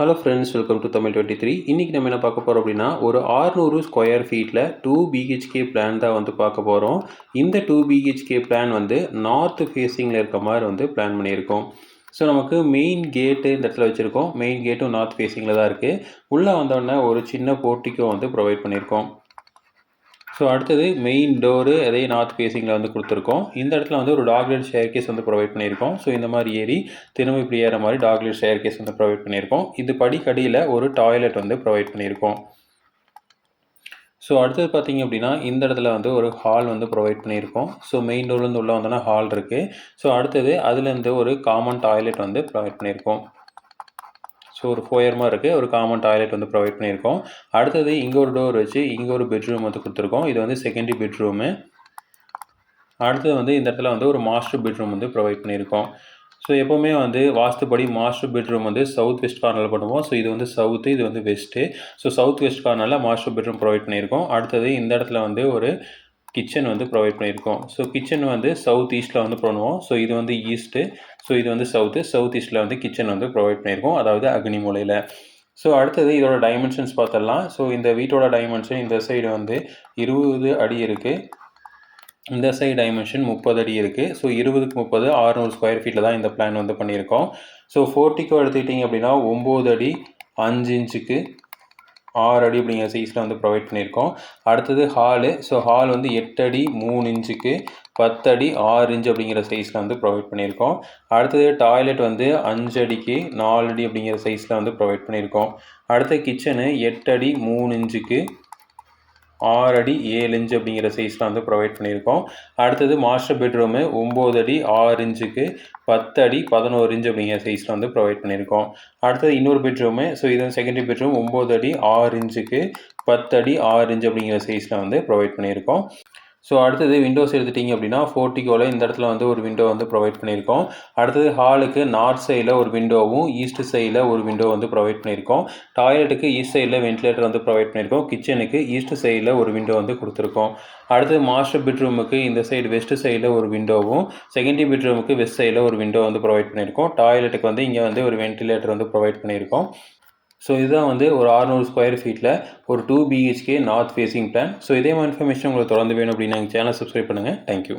Hello friends welcome to Tamil twenty three இன்றைக்கி நம்ம என்ன பார்க்க போகிறோம் அப்படின்னா ஒரு 600 ஸ்கொயர் ஃபீட்டில் டூ பிஹெச்கே பிளான் தான் வந்து பார்க்க போகிறோம் இந்த டூ பிஹெச்கே பிளான் வந்து நார்த் ஃபேஸிங்கில் இருக்க மாதிரி வந்து பிளான் பண்ணியிருக்கோம். ஸோ நமக்கு மெயின் கேட்டு இந்த இடத்துல வச்சுருக்கோம். மெயின் கேட்டும் நார்த் ஃபேஸிங்கில் தான் இருக்குது உள்ளே வந்தோடனே ஒரு சின்ன போர்ட்டிக்கோ வந்து ப்ரொவைட் பண்ணியிருக்கோம். ஸோ அடுத்தது மெயின் டோரு அதே நார்த் ஃபேஸிங்கில் வந்து கொடுத்துருக்கோம். இந்த இடத்துல வந்து ஒரு டாக்லெட் ஷேர் கேஸ் வந்து ப்ரொவைட் பண்ணியிருக்கோம். ஸோ இந்த மாதிரி ஏறி திரும்ப இப்படி ஏற மாதிரி டாக்லெட் ஷேர் கேஸ் வந்து ப்ரொவைட் பண்ணியிருக்கோம். இது படிக்கடியில் ஒரு டாய்லெட் வந்து ப்ரொவைட் பண்ணியிருக்கோம். ஸோ அடுத்தது பார்த்தீங்க அப்படின்னா இந்த இடத்துல வந்து ஒரு ஹால் வந்து ப்ரொவைட் பண்ணியிருக்கோம். ஸோ மெயின் டோர்லேருந்து உள்ளே வந்தோன்னா ஹால் இருக்குது ஸோ அடுத்தது அதுலேருந்து ஒரு காமன் டாய்லெட் வந்து ப்ரொவைட் பண்ணியிருக்கோம். ஸோ ஒரு ஃபோயர்மாக இருக்குது ஒரு காமன் டாய்லெட் வந்து ப்ரொவைட் பண்ணியிருக்கோம். அடுத்தது இங்கே ஒரு டோர் வச்சு இங்கே ஒரு பெட்ரூம் வந்து கொடுத்துருக்கோம். இது வந்து செகண்டரி பெட்ரூமு அடுத்தது வந்து இந்த இடத்துல வந்து ஒரு மாஸ்டர் பெட்ரூம் வந்து ப்ரொவைட் பண்ணியிருக்கோம். ஸோ எப்போவுமே வந்து வாஸ்துபடி மாஸ்டர் பெட்ரூம் வந்து சவுத் வெஸ்ட் கார்னரில் பண்ணுவோம். ஸோ இது வந்து சவுத்து இது வந்து வெஸ்ட்டு ஸோ சவுத் வெஸ்ட் கார்னரில் மாஸ்டர் பெட்ரூம் ப்ரொவைட் பண்ணியிருக்கோம். அடுத்தது இந்த இடத்துல வந்து ஒரு கிச்சன் வந்து ப்ரொவைட் பண்ணியிருக்கோம். ஸோ கிச்சன் வந்து சவுத் ஈஸ்ட்டில் வந்து பண்ணுவோம். ஸோ இது வந்து ஈஸ்ட்டு ஸோ இது வந்து சவுத்து சவுத் ஈஸ்ட்டில் வந்து கிச்சன் வந்து ப்ரொவைட் பண்ணியிருக்கோம். அதாவது அக்னி மூலையில். ஸோ அடுத்தது இதோட டைமென்ஷன்ஸ் பார்த்துடலாம். ஸோ இந்த வீட்டோட டைமென்ஷன் இந்த சைடு வந்து இருபது அடி இருக்குது இந்த சைடு டைமென்ஷன் முப்பது அடி இருக்குது ஸோ இருபதுக்கு முப்பது ஆறுநூறு ஸ்கொயர் ஃபீட்டில் தான் இந்த பிளான் வந்து பண்ணியிருக்கோம். ஸோ ஃபோர்ட்டிக்கோ எடுத்துக்கிட்டிங்க அப்படின்னா ஒம்பது அடி அஞ்சு இன்ச்சுக்கு ஆறு அடி அப்படிங்கிற சைஸில் வந்து ப்ரொவைட் பண்ணியிருக்கோம். அடுத்தது ஹாலு ஸோ ஹால் வந்து எட்டு அடி மூணு இன்ச்சுக்கு பத்து அடி ஆறு இன்ச் அப்படிங்கிற சைஸில் வந்து ப்ரொவைட் பண்ணியிருக்கோம். அடுத்தது டாய்லெட் வந்து அஞ்சு அடிக்கு நாலு அடி அப்படிங்கிற சைஸில் வந்து ப்ரொவைட் பண்ணியிருக்கோம். அடுத்த கிச்சனு எட்டு அடி மூணு இன்ச்சுக்கு ஆறு அடி ஏழு இன்ச்சு அப்படிங்கிற சைஸில் வந்து ப்ரொவைட் பண்ணியிருக்கோம். அடுத்தது மாஸ்டர் பெட்ரூமு ஒம்பது அடி ஆறு இன்ச்சுக்கு பத்து அடி பதினோரு இன்ச் அப்படிங்கிற சைஸில் வந்து ப்ரொவைட் பண்ணியிருக்கோம். அடுத்தது இன்னொரு பெட்ரூமு ஸோ இது செகண்டரி பெட்ரூம் ஒம்பது அடி ஆறு இன்ச்சுக்கு பத்து அடி ஆறு இன்ச் அப்படிங்கிற சைஸில் வந்து ப்ரொவைட் பண்ணியிருக்கோம். ஸோ அடுத்தது விண்டோஸ் எடுத்துட்டிங்க அப்படின்னா ஃபோர்ட்டிக்கோவில் இந்த இடத்துல வந்து ஒரு விண்டோ வந்து ப்ரொவைட் பண்ணியிருக்கோம். அடுத்தது ஹாலுக்கு நார்த் சைடில் ஒரு விண்டோவும் ஈஸ்ட் சைடில் ஒரு விண்டோ வந்து ப்ரொவைட் பண்ணியிருக்கோம். டாய்லெட்டுக்கு ஈஸ்ட் சைடில் வென்டிலேட்டர் வந்து ப்ரொவைட் பண்ணியிருக்கோம். கிச்சனுக்கு ஈஸ்ட் சைடில் ஒரு விண்டோ வந்து கொடுத்துருக்கோம். அடுத்தது மாஸ்டர் பெட்ரூமுக்கு இந்த சைடு வெஸ்ட் சைடில் ஒரு விண்டோவும் செகண்டரி பெட்ரூமுக்கு வெஸ்ட் சைடில் ஒரு விண்டோ வந்து ப்ரொவைட் பண்ணியிருக்கோம். டாய்லெட்டுக்கு வந்து இங்கே வந்து ஒரு வென்டிலேட்டர் வந்து ப்ரொவைட் பண்ணியிருக்கோம். ஸோ இதுதான் வந்து ஒரு ஆறுநூறு ஸ்கொயர் ஃபீட்டில் ஒரு two BHK north facing plan so இதே மாதிரி இன்ஃபர்மேஷன் உங்களுக்கு தொடர்ந்து வேணும் அப்படின்னு எங்கள் சேனல் சப்ஸ்கிரைப் பண்ணுங்கள் தேங்க்யூ